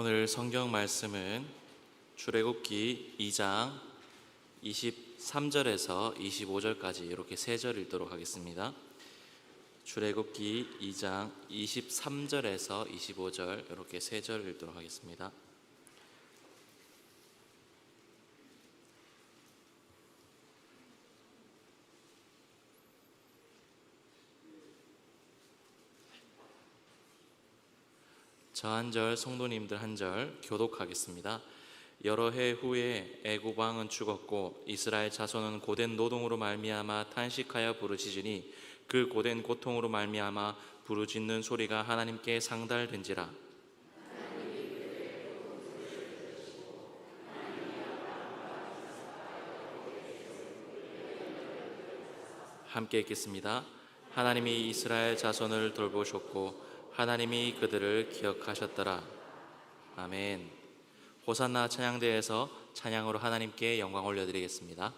오늘 성경 말씀은 출애굽기 2장 23절에서 25절까지 이렇게 세 절 읽도록 하겠습니다. 출애굽기 2장 23절에서 25절 이렇게 세 절 읽도록 하겠습니다. 저 한 절 성도님들 한 절 교독하겠습니다. 여러 해 후에 애굽 왕은 죽었고 이스라엘 자손은 고된 노동으로 말미암아 탄식하여 부르짖으니 그 고된 고통으로 말미암아 부르짖는 소리가 하나님께 상달된지라 함께 읽겠습니다. 하나님이 이스라엘 자손을 돌보셨고 하나님이 그들을 기억하셨더라. 아멘. 호산나 찬양대에서 찬양으로 하나님께 영광 올려드리겠습니다.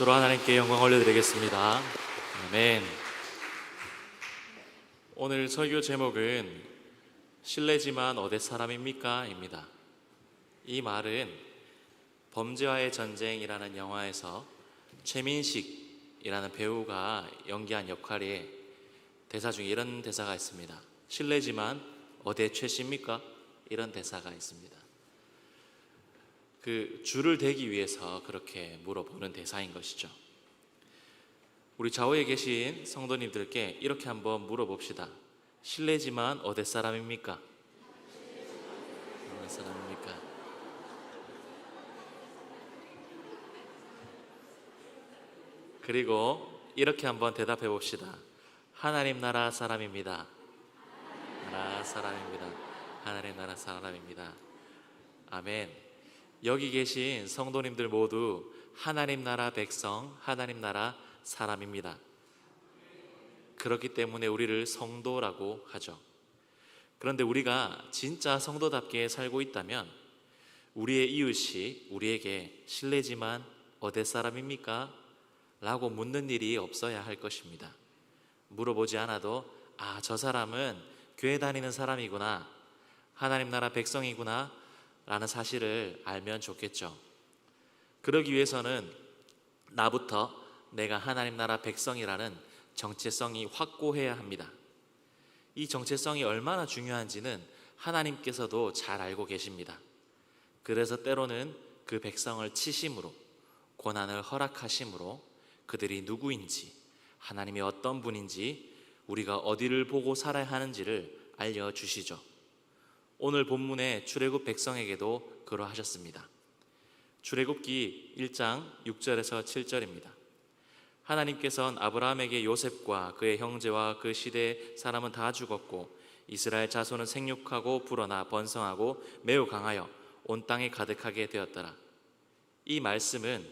박수로 하나님께 영광 올려드리겠습니다. 아멘. 오늘 설교 제목은 실례지만 어디 사람입니까? 입니다. 이 말은 범죄와의 전쟁이라는 영화에서 최민식이라는 배우가 연기한 역할에 대사 중에 이런 대사가 있습니다. 실례지만 어디에 최씨입니까? 이런 대사가 있습니다. 그 줄을 대기 위해서 그렇게 물어보는 대사인 것이죠. 우리 좌우에 계신 성도님들께 이렇게 한번 물어봅시다. 실례지만 어디 사람입니까? 어디 사람입니까? 그리고 이렇게 한번 대답해 봅시다. 하나님 나라 사람입니다. 나라 사람입니다. 하나님 나라 사람입니다. 아멘. 여기 계신 성도님들 모두 하나님 나라 백성, 하나님 나라 사람입니다. 그렇기 때문에 우리를 성도라고 하죠. 그런데 우리가 진짜 성도답게 살고 있다면 우리의 이웃이 우리에게 실례지만 어디 사람입니까? 라고 묻는 일이 없어야 할 것입니다. 물어보지 않아도 아, 저 사람은 교회 다니는 사람이구나. 하나님 나라 백성이구나. 라는 사실을 알면 좋겠죠. 그러기 위해서는 나부터 내가 하나님 나라 백성이라는 정체성이 확고해야 합니다. 이 정체성이 얼마나 중요한지는 하나님께서도 잘 알고 계십니다. 그래서 때로는 그 백성을 치심으로 고난을 허락하심으로 그들이 누구인지 하나님이 어떤 분인지 우리가 어디를 보고 살아야 하는지를 알려 주시죠. 오늘 본문의 출애굽 백성에게도 그러하셨습니다. 출애굽기 1장 6절에서 7절입니다. 하나님께서는 아브라함에게 요셉과 그의 형제와 그 시대 사람은 다 죽었고 이스라엘 자손은 생육하고 불어나 번성하고 매우 강하여 온 땅에 가득하게 되었더라. 이 말씀은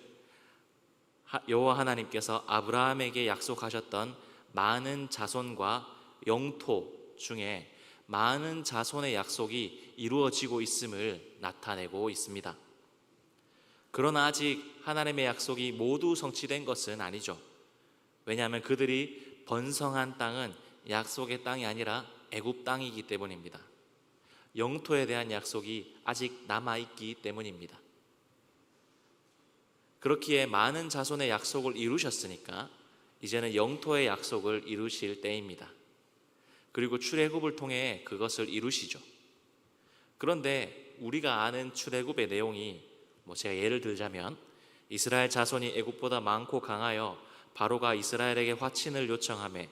하- 여호와 하나님께서 아브라함에게 약속하셨던 많은 자손과 영토 중에 많은 자손의 약속이 이루어지고 있음을 나타내고 있습니다. 그러나 아직 하나님의 약속이 모두 성취된 것은 아니죠. 왜냐하면 그들이 번성한 땅은 약속의 땅이 아니라 애굽 땅이기 때문입니다. 영토에 대한 약속이 아직 남아 있기 때문입니다. 그렇기에 많은 자손의 약속을 이루셨으니까 이제는 영토의 약속을 이루실 때입니다. 그리고 출애굽을 통해 그것을 이루시죠. 그런데 우리가 아는 출애굽의 내용이 뭐 제가 예를 들자면 이스라엘 자손이 애굽보다 많고 강하여 바로가 이스라엘에게 화친을 요청하매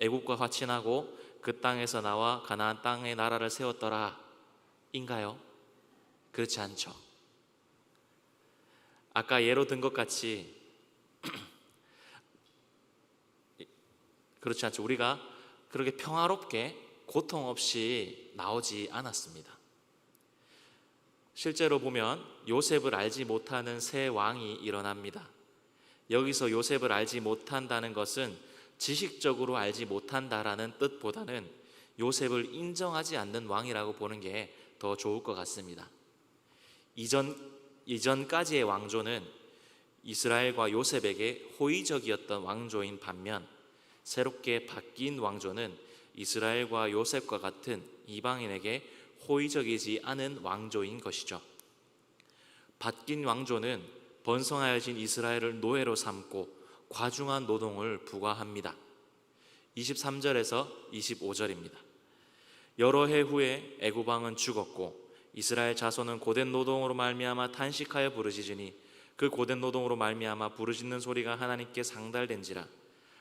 애굽과 화친하고 그 땅에서 나와 가나안 땅의 나라를 세웠더라 인가요? 그렇지 않죠. 아까 예로 든 것 같이 그렇지 않죠. 우리가 그렇게 평화롭게 고통 없이 나오지 않았습니다. 실제로 보면 요셉을 알지 못하는 새 왕이 일어납니다. 여기서 요셉을 알지 못한다는 것은 지식적으로 알지 못한다라는 뜻보다는 요셉을 인정하지 않는 왕이라고 보는 게 더 좋을 것 같습니다. 이전 이전까지의 왕조는 이스라엘과 요셉에게 호의적이었던 왕조인 반면 새롭게 바뀐 왕조는 이스라엘과 요셉과 같은 이방인에게 호의적이지 않은 왕조인 것이죠. 바뀐 왕조는 번성하여진 이스라엘을 노예로 삼고 과중한 노동을 부과합니다. 23절에서 25절입니다. 여러 해 후에 애굽 왕은 죽었고 이스라엘 자손은 고된 노동으로 말미암아 탄식하여 부르짖으니 그 고된 노동으로 말미암아 부르짖는 소리가 하나님께 상달된지라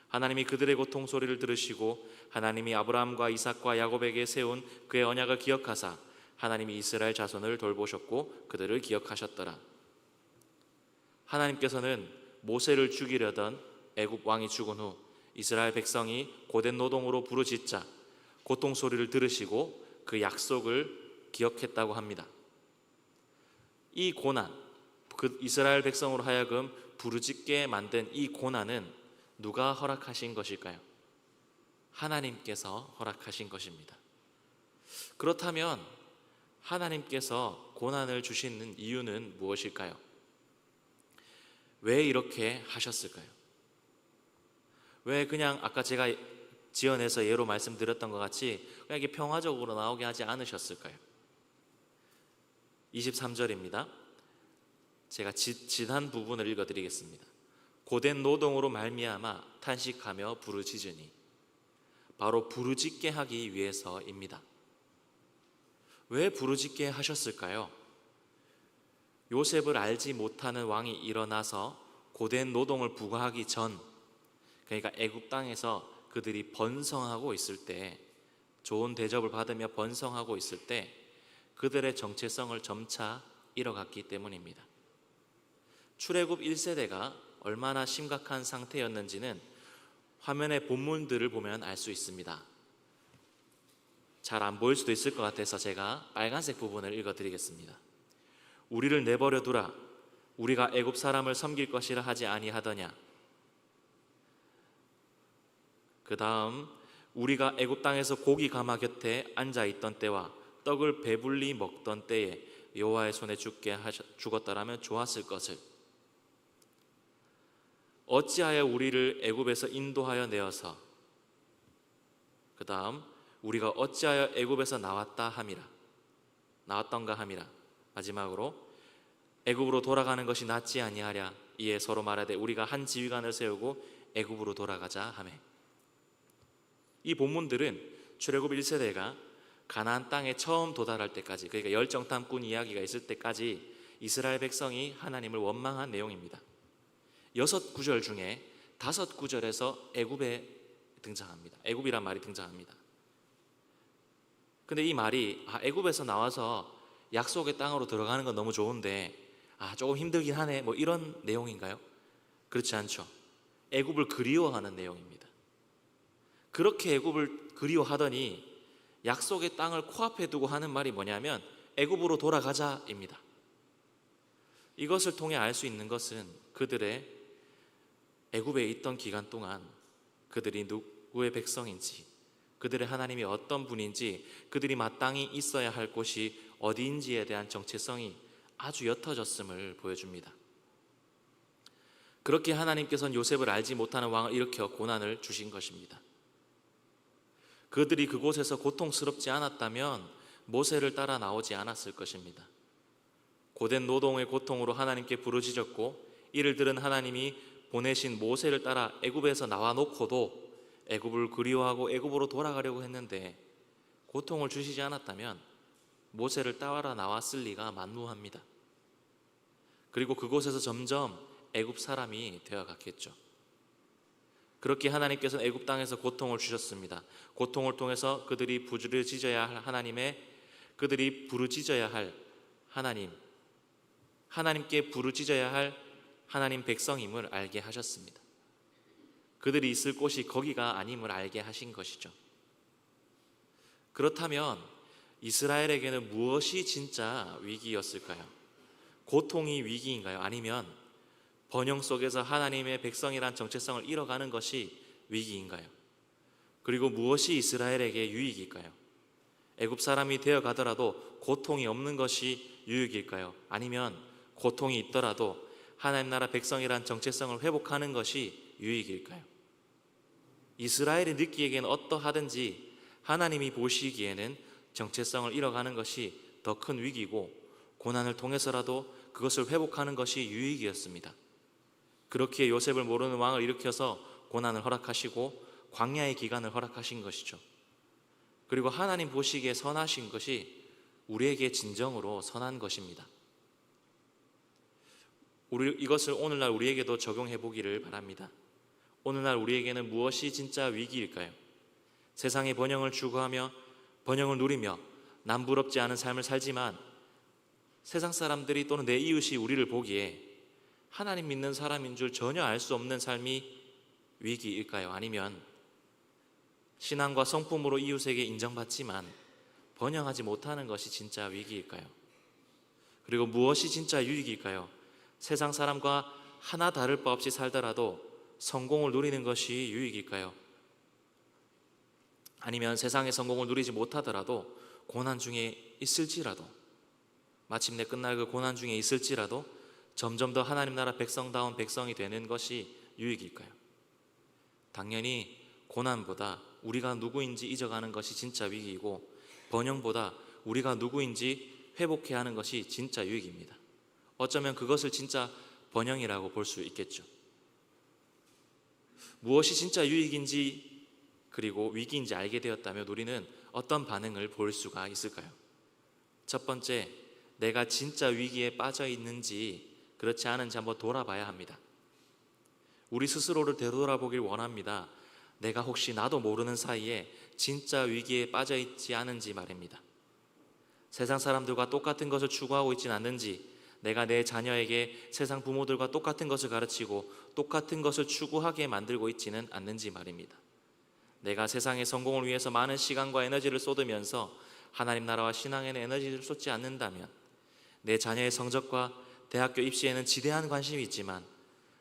하나님이 그들의 고통 소리를 들으시고 하나님이 아브라함과 이삭과 야곱에게 세운 그의 언약을 기억하사 하나님이 이스라엘 자손을 돌보셨고 그들을 기억하셨더라. 하나님께서는 모세를 죽이려던 애굽 왕이 죽은 후 이스라엘 백성이 고된 노동으로 부르짖자 고통 소리를 들으시고 그 약속을 기억했다고 합니다. 이 고난, 그 이스라엘 백성으로 하여금 부르짖게 만든 이 고난은 누가 허락하신 것일까요? 하나님께서 허락하신 것입니다. 그렇다면 하나님께서 고난을 주시는 이유는 무엇일까요? 왜 이렇게 하셨을까요? 왜 그냥 아까 제가 지어내서 예로 말씀드렸던 것 같이 그냥 이게 평화적으로 나오게 하지 않으셨을까요? 23절입니다. 제가 지, 지난 부분을 읽어드리겠습니다. 고된 노동으로 말미암아 탄식하며 부르짖으니 바로 부르짖게 하기 위해서입니다. 왜 부르짖게 하셨을까요? 요셉을 알지 못하는 왕이 일어나서 고된 노동을 부과하기 전 그러니까 애굽 땅에서 그들이 번성하고 있을 때 좋은 대접을 받으며 번성하고 있을 때 그들의 정체성을 점차 잃어갔기 때문입니다. 출애굽 1세대가 얼마나 심각한 상태였는지는 화면의 본문들을 보면 알 수 있습니다. 잘 안 보일 수도 있을 것 같아서 제가 빨간색 부분을 읽어 드리겠습니다. 우리를 내버려 두라. 우리가 애굽 사람을 섬길 것이라 하지 아니하더냐. 그 다음 우리가 애굽 땅에서 고기 가마 곁에 앉아 있던 때와 떡을 배불리 먹던 때에 여호와의 손에 죽게 하셨, 죽었더라면 좋았을 것을 어찌하여 우리를 애굽에서 인도하여 내어서? 그 다음 우리가 어찌하여 애굽에서 나왔다 함이라. 나왔던가 함이라. 마지막으로 애굽으로 돌아가는 것이 낫지 아니하랴. 이에 서로 말하되 우리가 한 지휘관을 세우고 애굽으로 돌아가자 하매. 이 본문들은 출애굽 1세대가 가나안 땅에 처음 도달할 때까지 그러니까 열정탐꾼 이야기가 있을 때까지 이스라엘 백성이 하나님을 원망한 내용입니다. 여섯 구절 중에 다섯 구절에서 애굽에 등장합니다. 애굽이란 말이 등장합니다. 근데 이 말이 아, 애굽에서 나와서 약속의 땅으로 들어가는 건 너무 좋은데 아 조금 힘들긴 하네 뭐 이런 내용인가요? 그렇지 않죠. 애굽을 그리워하는 내용입니다. 그렇게 애굽을 그리워하더니 약속의 땅을 코앞에 두고 하는 말이 뭐냐면 애굽으로 돌아가자입니다. 이것을 통해 알 수 있는 것은 그들의 애굽에 있던 기간 동안 그들이 누구의 백성인지 그들의 하나님이 어떤 분인지 그들이 마땅히 있어야 할 곳이 어디인지에 대한 정체성이 아주 옅어졌음을 보여줍니다. 그렇게 하나님께서는 요셉을 알지 못하는 왕을 일으켜 고난을 주신 것입니다. 그들이 그곳에서 고통스럽지 않았다면 모세를 따라 나오지 않았을 것입니다. 고된 노동의 고통으로 하나님께 부르짖었고 이를 들은 하나님이 보내신 모세를 따라 애굽에서 나와 놓고도 애굽을 그리워하고 애굽으로 돌아가려고 했는데 고통을 주시지 않았다면 모세를 따라 나왔을 리가 만무합니다. 그리고 그곳에서 점점 애굽 사람이 되어 갔겠죠. 그렇게 하나님께서는 애굽 땅에서 고통을 주셨습니다. 고통을 통해서 그들이 부르짖어야 할 하나님의 그들이 부르짖어야 할 하나님 하나님께 부르짖어야 할 하나님 백성임을 알게 하셨습니다. 그들이 있을 곳이 거기가 아님을 알게 하신 것이죠. 그렇다면 이스라엘에게는 무엇이 진짜 위기였을까요? 고통이 위기인가요? 아니면 번영 속에서 하나님의 백성이란 정체성을 잃어가는 것이 위기인가요? 그리고 무엇이 이스라엘에게 유익일까요? 애굽 사람이 되어 가더라도 고통이 없는 것이 유익일까요? 아니면 고통이 있더라도 하나님 나라 백성이란 정체성을 회복하는 것이 유익일까요? 이스라엘이 느끼기에는 어떠하든지 하나님이 보시기에는 정체성을 잃어가는 것이 더 큰 위기고 고난을 통해서라도 그것을 회복하는 것이 유익이었습니다. 그렇게 요셉을 모르는 왕을 일으켜서 고난을 허락하시고 광야의 기간을 허락하신 것이죠. 그리고 하나님 보시기에 선하신 것이 우리에게 진정으로 선한 것입니다. 우리 이것을 오늘날 우리에게도 적용해 보기를 바랍니다. 오늘날 우리에게는 무엇이 진짜 위기일까요? 세상의 번영을 추구하며 번영을 누리며 남부럽지 않은 삶을 살지만 세상 사람들이 또는 내 이웃이 우리를 보기에 하나님 믿는 사람인 줄 전혀 알 수 없는 삶이 위기일까요? 아니면 신앙과 성품으로 이웃에게 인정받지만 번영하지 못하는 것이 진짜 위기일까요? 그리고 무엇이 진짜 유익일까요? 세상 사람과 하나 다를 바 없이 살더라도 성공을 누리는 것이 유익일까요? 아니면 세상의 성공을 누리지 못하더라도 고난 중에 있을지라도 마침내 끝날 그 고난 중에 있을지라도 점점 더 하나님 나라 백성다운 백성이 되는 것이 유익일까요? 당연히 고난보다 우리가 누구인지 잊어가는 것이 진짜 위기이고 번영보다 우리가 누구인지 회복해야 하는 것이 진짜 유익입니다. 어쩌면 그것을 진짜 번영이라고 볼 수 있겠죠. 무엇이 진짜 유익인지 그리고 위기인지 알게 되었다면 우리는 어떤 반응을 보일 수가 있을까요? 첫 번째, 내가 진짜 위기에 빠져 있는지 그렇지 않은지 한번 돌아봐야 합니다. 우리 스스로를 되돌아보길 원합니다. 내가 혹시 나도 모르는 사이에 진짜 위기에 빠져 있지 않은지 말입니다. 세상 사람들과 똑같은 것을 추구하고 있지는 않는지, 내가 내 자녀에게 세상 부모들과 똑같은 것을 가르치고 똑같은 것을 추구하게 만들고 있지는 않는지 말입니다. 내가 세상의 성공을 위해서 많은 시간과 에너지를 쏟으면서 하나님 나라와 신앙에는 에너지를 쏟지 않는다면 내 자녀의 성적과 대학교 입시에는 지대한 관심이 있지만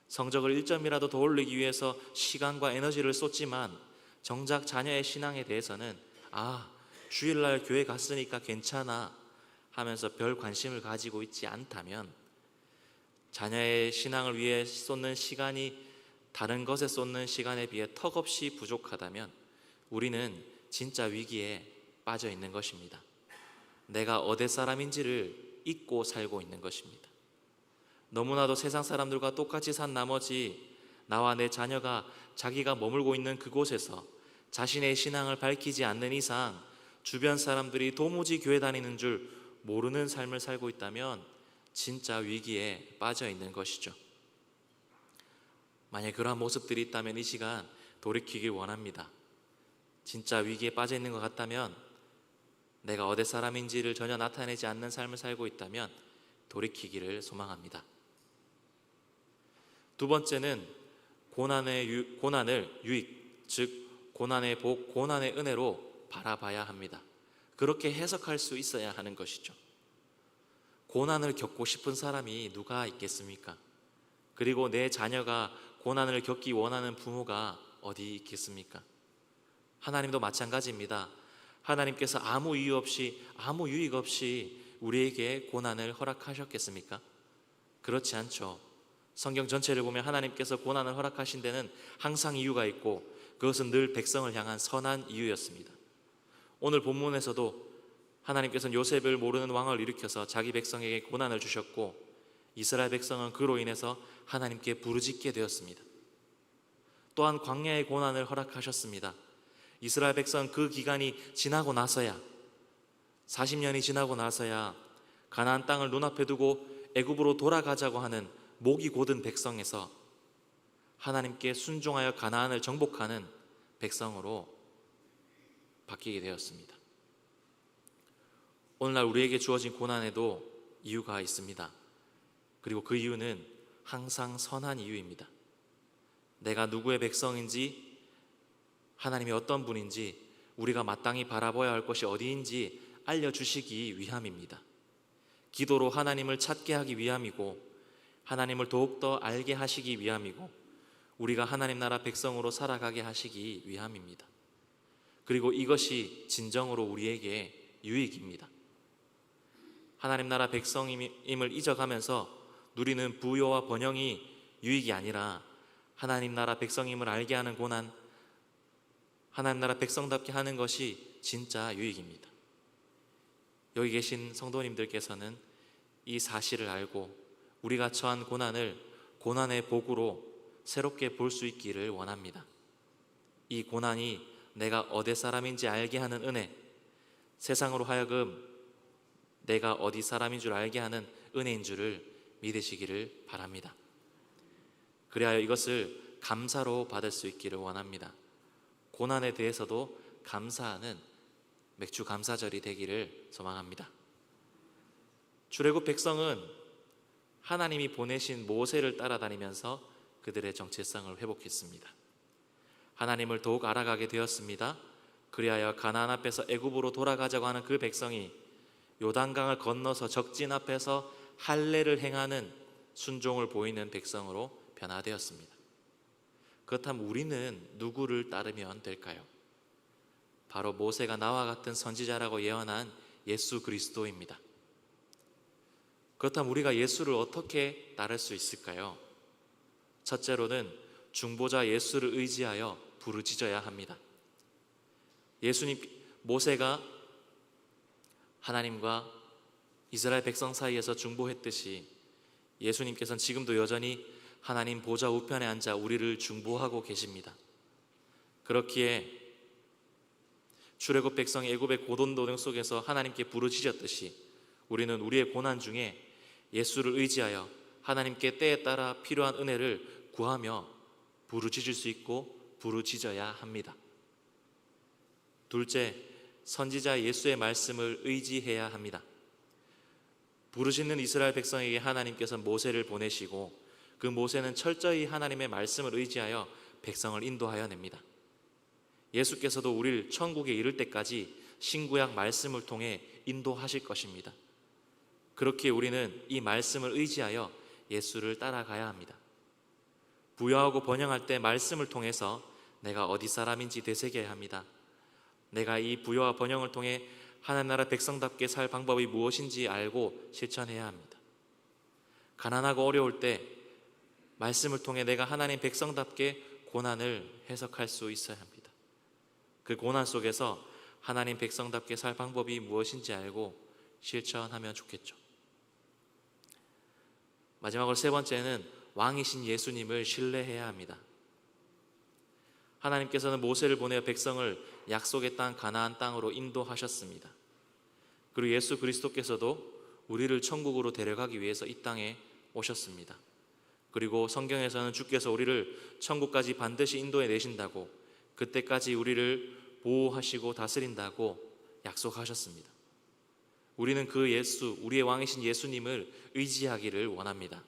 성적을 1점이라도 더 올리기 위해서 시간과 에너지를 쏟지만 정작 자녀의 신앙에 대해서는 아, 주일날 교회 갔으니까 괜찮아 하면서 별 관심을 가지고 있지 않다면 자녀의 신앙을 위해 쏟는 시간이 다른 것에 쏟는 시간에 비해 턱없이 부족하다면 우리는 진짜 위기에 빠져 있는 것입니다. 내가 어디 사람인지를 잊고 살고 있는 것입니다. 너무나도 세상 사람들과 똑같이 산 나머지 나와 내 자녀가 자기가 머물고 있는 그곳에서 자신의 신앙을 밝히지 않는 이상 주변 사람들이 도무지 교회 다니는 줄 모르는 삶을 살고 있다면 진짜 위기에 빠져 있는 것이죠. 만약 그러한 모습들이 있다면 이 시간 돌이키길 원합니다. 진짜 위기에 빠져 있는 것 같다면 내가 어디 사람인지를 전혀 나타내지 않는 삶을 살고 있다면 돌이키기를 소망합니다. 두 번째는 고난의 유, 고난을 유익, 즉 고난의 복, 고난의 은혜로 바라봐야 합니다. 그렇게 해석할 수 있어야 하는 것이죠. 고난을 겪고 싶은 사람이 누가 있겠습니까? 그리고 내 자녀가 고난을 겪기 원하는 부모가 어디 있겠습니까? 하나님도 마찬가지입니다. 하나님께서 아무 이유 없이 아무 유익 없이 우리에게 고난을 허락하셨겠습니까? 그렇지 않죠. 성경 전체를 보면 하나님께서 고난을 허락하신 데는 항상 이유가 있고 그것은 늘 백성을 향한 선한 이유였습니다. 오늘 본문에서도 하나님께서는 요셉을 모르는 왕을 일으켜서 자기 백성에게 고난을 주셨고 이스라엘 백성은 그로 인해서 하나님께 부르짖게 되었습니다. 또한 광야의 고난을 허락하셨습니다. 이스라엘 백성 그 기간이 지나고 나서야 40년이 지나고 나서야 가나안 땅을 눈앞에 두고 애굽으로 돌아가자고 하는 목이 곧은 백성에서 하나님께 순종하여 가나안을 정복하는 백성으로 바뀌게 되었습니다. 오늘날 우리에게 주어진 고난에도 이유가 있습니다. 그리고 그 이유는 항상 선한 이유입니다. 내가 누구의 백성인지 하나님이 어떤 분인지 우리가 마땅히 바라봐야 할 것이 어디인지 알려주시기 위함입니다. 기도로 하나님을 찾게 하기 위함이고 하나님을 더욱더 알게 하시기 위함이고 우리가 하나님 나라 백성으로 살아가게 하시기 위함입니다. 그리고 이것이 진정으로 우리에게 유익입니다. 하나님 나라 백성임을 잊어가면서 누리는 부요와 번영이 유익이 아니라 하나님 나라 백성임을 알게 하는 고난, 하나님 나라 백성답게 하는 것이 진짜 유익입니다. 여기 계신 성도님들께서는 이 사실을 알고 우리가 처한 고난을 고난의 복으로 새롭게 볼 수 있기를 원합니다. 이 고난이 내가 어디 사람인지 알게 하는 은혜, 세상으로 하여금 내가 어디 사람인 줄 알게 하는 은혜인 줄을 믿으시기를 바랍니다. 그리하여 이것을 감사로 받을 수 있기를 원합니다. 고난에 대해서도 감사하는 맥주 감사절이 되기를 소망합니다. 출애굽 백성은 하나님이 보내신 모세를 따라다니면서 그들의 정체성을 회복했습니다. 하나님을 더욱 알아가게 되었습니다. 그리하여 가나안 앞에서 애굽으로 돌아가자고 하는 그 백성이 요단강을 건너서 적진 앞에서 할례를 행하는 순종을 보이는 백성으로 변화되었습니다. 그렇다면 우리는 누구를 따르면 될까요? 바로 모세가 나와 같은 선지자라고 예언한 예수 그리스도입니다. 그렇다면 우리가 예수를 어떻게 따를 수 있을까요? 첫째로는 중보자 예수를 의지하여 부르짖어야 합니다. 예수님 모세가 하나님과 이스라엘 백성 사이에서 중보했듯이 예수님께서는 지금도 여전히 하나님 보좌 우편에 앉아 우리를 중보하고 계십니다. 그렇기에 출애굽 백성이 애굽의 고돈 도등 속에서 하나님께 부르짖었듯이 우리는 우리의 고난 중에 예수를 의지하여 하나님께 때에 따라 필요한 은혜를 구하며 부르짖을 수 있고 부르짖어야 합니다. 둘째, 선지자 예수의 말씀을 의지해야 합니다. 부르짖는 이스라엘 백성에게 하나님께서 모세를 보내시고 그 모세는 철저히 하나님의 말씀을 의지하여 백성을 인도하여 냅니다. 예수께서도 우리를 천국에 이를 때까지 신구약 말씀을 통해 인도하실 것입니다. 그렇게 우리는 이 말씀을 의지하여 예수를 따라가야 합니다. 부여하고 번영할 때 말씀을 통해서 내가 어디 사람인지 되새겨야 합니다. 내가 이 부여와 번영을 통해 하나님 나라 백성답게 살 방법이 무엇인지 알고 실천해야 합니다. 가난하고 어려울 때 말씀을 통해 내가 하나님 백성답게 고난을 해석할 수 있어야 합니다. 그 고난 속에서 하나님 백성답게 살 방법이 무엇인지 알고 실천하면 좋겠죠. 마지막으로 세 번째는 왕이신 예수님을 신뢰해야 합니다. 하나님께서는 모세를 보내어 백성을 약속의 땅 가나안 땅으로 인도하셨습니다. 그리고 예수 그리스도께서도 우리를 천국으로 데려가기 위해서 이 땅에 오셨습니다. 그리고 성경에서는 주께서 우리를 천국까지 반드시 인도해 내신다고 그때까지 우리를 보호하시고 다스린다고 약속하셨습니다. 우리는 그 예수, 우리의 왕이신 예수님을 의지하기를 원합니다.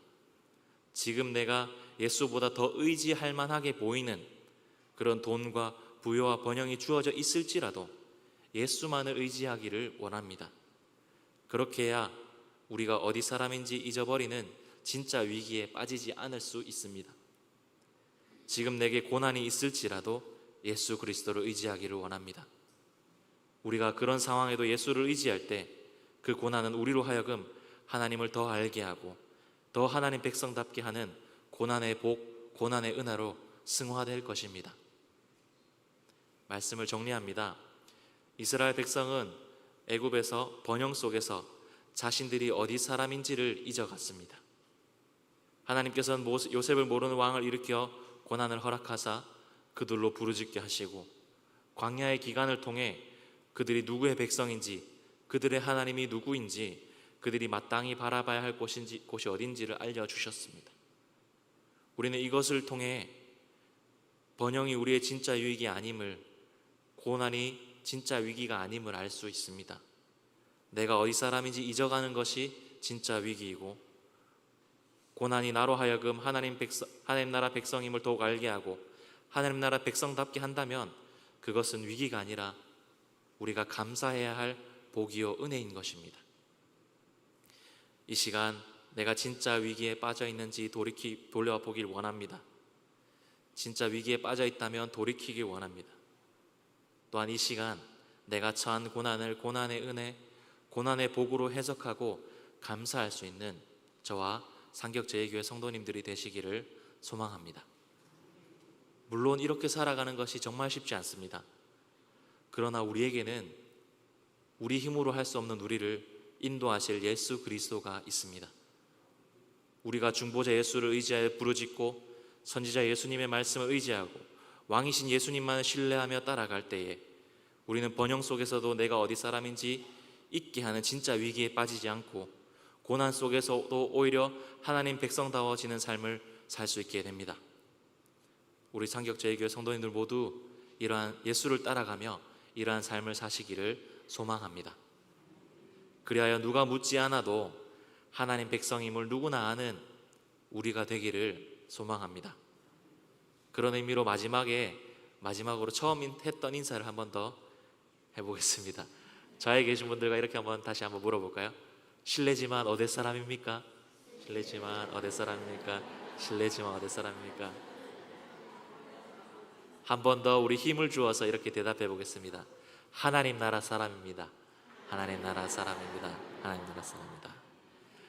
지금 내가 예수보다 더 의지할 만하게 보이는 그런 돈과 부여와 번영이 주어져 있을지라도 예수만을 의지하기를 원합니다. 그렇게 해야 우리가 어디 사람인지 잊어버리는 진짜 위기에 빠지지 않을 수 있습니다. 지금 내게 고난이 있을지라도 예수 그리스도를 의지하기를 원합니다. 우리가 그런 상황에도 예수를 의지할 때 그 고난은 우리로 하여금 하나님을 더 알게 하고 더 하나님 백성답게 하는 고난의 복, 고난의 은혜로 승화될 것입니다. 말씀을 정리합니다. 이스라엘 백성은 애굽에서 번영 속에서 자신들이 어디 사람인지를 잊어갔습니다. 하나님께서는 요셉을 모르는 왕을 일으켜 고난을 허락하사 그들로 부르짖게 하시고 광야의 기간을 통해 그들이 누구의 백성인지 그들의 하나님이 누구인지 그들이 마땅히 바라봐야 할 곳인지 곳이 어딘지를 알려 주셨습니다. 우리는 이것을 통해 번영이 우리의 진짜 유익이 아님을 고난이 진짜 위기가 아님을 알 수 있습니다. 내가 어디 사람인지 잊어가는 것이 진짜 위기이고 고난이 나로 하여금 하나님 백성 하나님 나라 백성임을 더욱 알게 하고 하나님 나라 백성답게 한다면 그것은 위기가 아니라 우리가 감사해야 할 복이요 은혜인 것입니다. 이 시간 내가 진짜 위기에 빠져 있는지 돌이키 돌려보길 원합니다. 진짜 위기에 빠져 있다면 돌이키길 원합니다. 또한 이 시간 내가 처한 고난을 고난의 은혜, 고난의 복으로 해석하고 감사할 수 있는 저와 상격제일교회 성도님들이 되시기를 소망합니다. 물론 이렇게 살아가는 것이 정말 쉽지 않습니다. 그러나 우리에게는 우리 힘으로 할 수 없는 우리를 인도하실 예수 그리스도가 있습니다. 우리가 중보자 예수를 의지하여 부르짖고 선지자 예수님의 말씀을 의지하고 왕이신 예수님만을 신뢰하며 따라갈 때에 우리는 번영 속에서도 내가 어디 사람인지 잊게 하는 진짜 위기에 빠지지 않고 고난 속에서도 오히려 하나님 백성다워지는 삶을 살 수 있게 됩니다. 우리 상격제일교회 성도님들 모두 이러한 예수를 따라가며 이러한 삶을 사시기를 소망합니다. 그리하여 누가 묻지 않아도 하나님 백성임을 누구나 아는 우리가 되기를 소망합니다. 그런 의미로 마지막에 마지막으로 처음 했던 인사를 한 번 더 해보겠습니다. 좌에 계신 분들과 이렇게 한번 다시 한번 물어볼까요? 실례지만 어디 사람입니까? 실례지만 어디 사람입니까? 실례지만 어디 사람입니까? 한 번 더 우리 힘을 주어서 이렇게 대답해 보겠습니다. 하나님 나라 사람입니다. 하나님 나라 사람입니다. 하나님 나라 사람입니다.